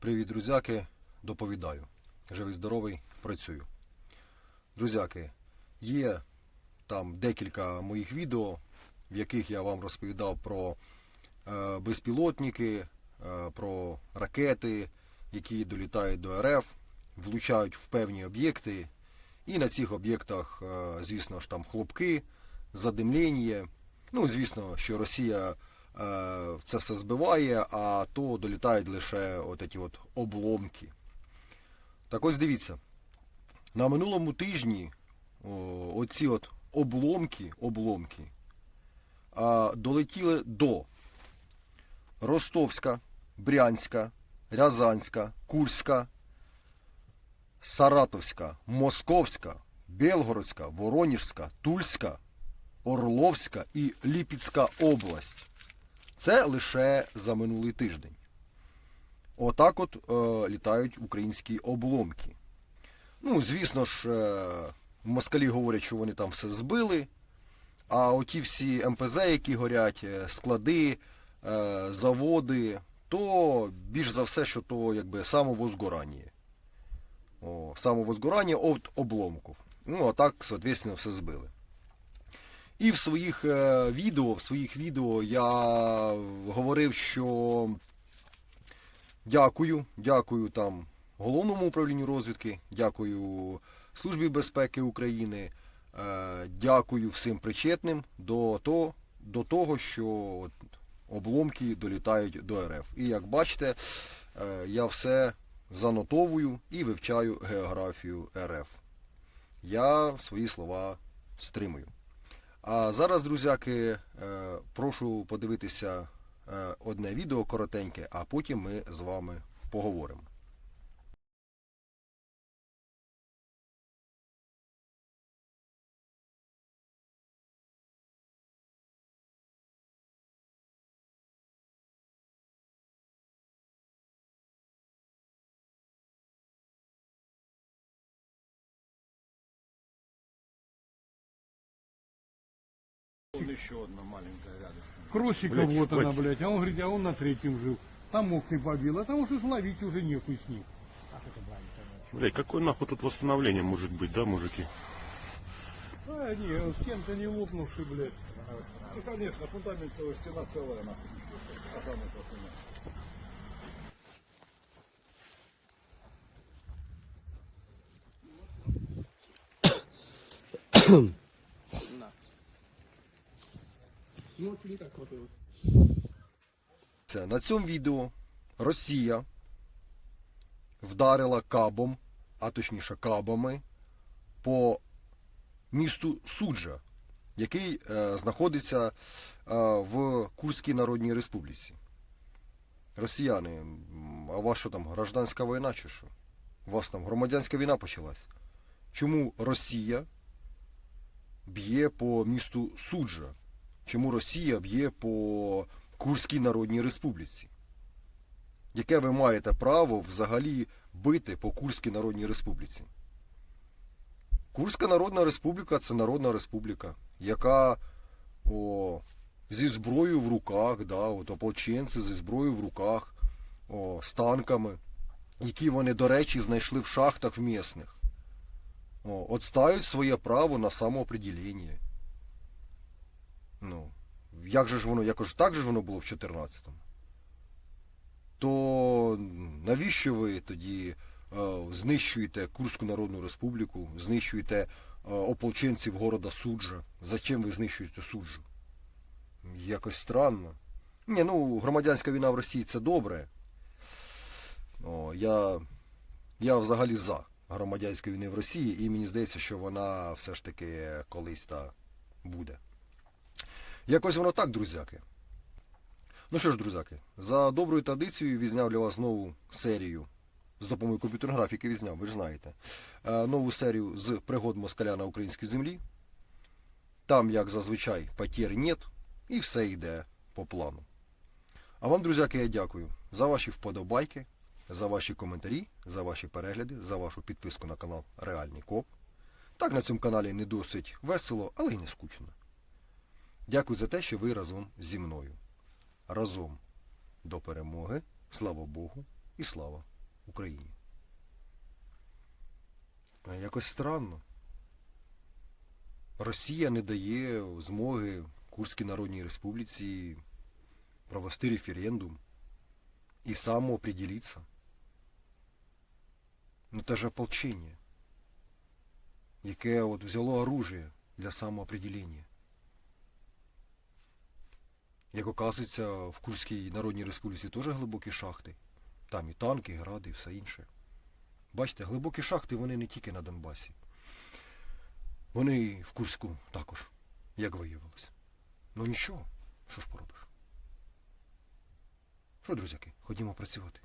Привіт, друзяки, доповідаю. Живий здоровий, працюю. Друзяки, є там декілька моїх відео, в яких я вам розповідав про е, безпілотники, е, про ракети, які долітають до РФ, влучають в певні об'єкти. І на цих об'єктах, е, звісно ж, там хлопки, задимлення. Ну, звісно, що Росія це все збиває, а то долітають лише от ці от обломки. Так ось дивіться. На минулому тижні оці от обломки, обломки долетіли до Ростовська, Брянська, Рязанська, Курська, Саратовська, Московська, Белгородська, Воронежська, Тульська, Орловська і Ліпецька область. Це лише за минулий тиждень. Отак от е, літають українські обломки. Ну, звісно ж, е, москалі говорять, що вони там все збили. А оті всі МПЗ, які горять, е, склади, е, заводи, то більш за все, що то якби самовозгорання. О, самовозгорання від обломків. Ну, а так, соответственно, все збили. І в своїх е, відео, в своїх відео я говорив, що дякую, дякую там головному управлінню розвідки, дякую Службі безпеки України, е, дякую всім причетним до того, до того що обломки долітають до РФ. І як бачите, е, я все занотовую і вивчаю географію РФ. Я свої слова стримую. А зараз, друзяки, е, прошу подивитися е, одне відео коротеньке, а потім ми з вами поговоримо. Еще одна маленькая рядышком. Кросика Блядь, вот она, хватит. блядь, а он говорит, а он на третьем жил. Там окна побил, а там уж и ловить уже нехуй с ним. Блядь, какое нахуй тут восстановление может быть, да, мужики? А, не, он с кем-то не лопнувший, блядь. Ну, конечно, фундамент целая, стена целая, нахуй. А там это хуйня. Це на цьому відео Росія вдарила кабом, а точніше кабами, по місту Суджа, який е, знаходиться е, в Курській Народній Республіці. Росіяни, а у вас що там, гражданська війна чи що? У вас там громадянська війна почалась. Чому Росія б'є по місту Суджа? Чому Росія б'є по Курській Народній Республіці? Яке ви маєте право взагалі бити по Курській Народній Республіці? Курська Народна Республіка це народна республіка, яка о, зі зброєю в руках, да, от ополченці зі зброєю в руках, о, з танками, які вони, до речі, знайшли в шахтах в місних. О, отстають своє право на самоопределення. Ну, як же ж воно, якось так же воно було в 14-му? То навіщо ви тоді е, знищуєте Курську Народну Республіку, знищуєте е, ополченців города Суджа? Зачем ви знищуєте Суджу? Якось странно. Ні, ну, громадянська війна в Росії це добре. О, я, я взагалі за громадянської війни в Росії, і мені здається, що вона все ж таки колись та буде. Якось воно так, друзяки. Ну що ж, друзяки, за доброю традицією відзняв для вас нову серію з допомогою комп'ютерної графіки відзняв, ви ж знаєте. Е, Нову серію з пригод москаля на українській землі. Там, як зазвичай, потерь нет, і все йде по плану. А вам, друзяки, я дякую за ваші вподобайки, за ваші коментарі, за ваші перегляди, за вашу підписку на канал Реальний Коп. Так на цьому каналі не досить весело, але й не скучно. Дякую за те, що ви разом зі мною. Разом до перемоги, слава Богу, і слава Україні. Якось странно. Росія не дає змоги Курській Народній Республіці провести референдум і самоопределиться. Ну це ж ополчення, яке от взяло оружие для самоопределення. Як оказується, в Курській Народній Республіці теж глибокі шахти. Там і танки, і гради, і все інше. Бачите, глибокі шахти вони не тільки на Донбасі. Вони і в Курську також, як виявилось. Ну нічого, що ж поробиш. Що, друзяки, ходімо працювати.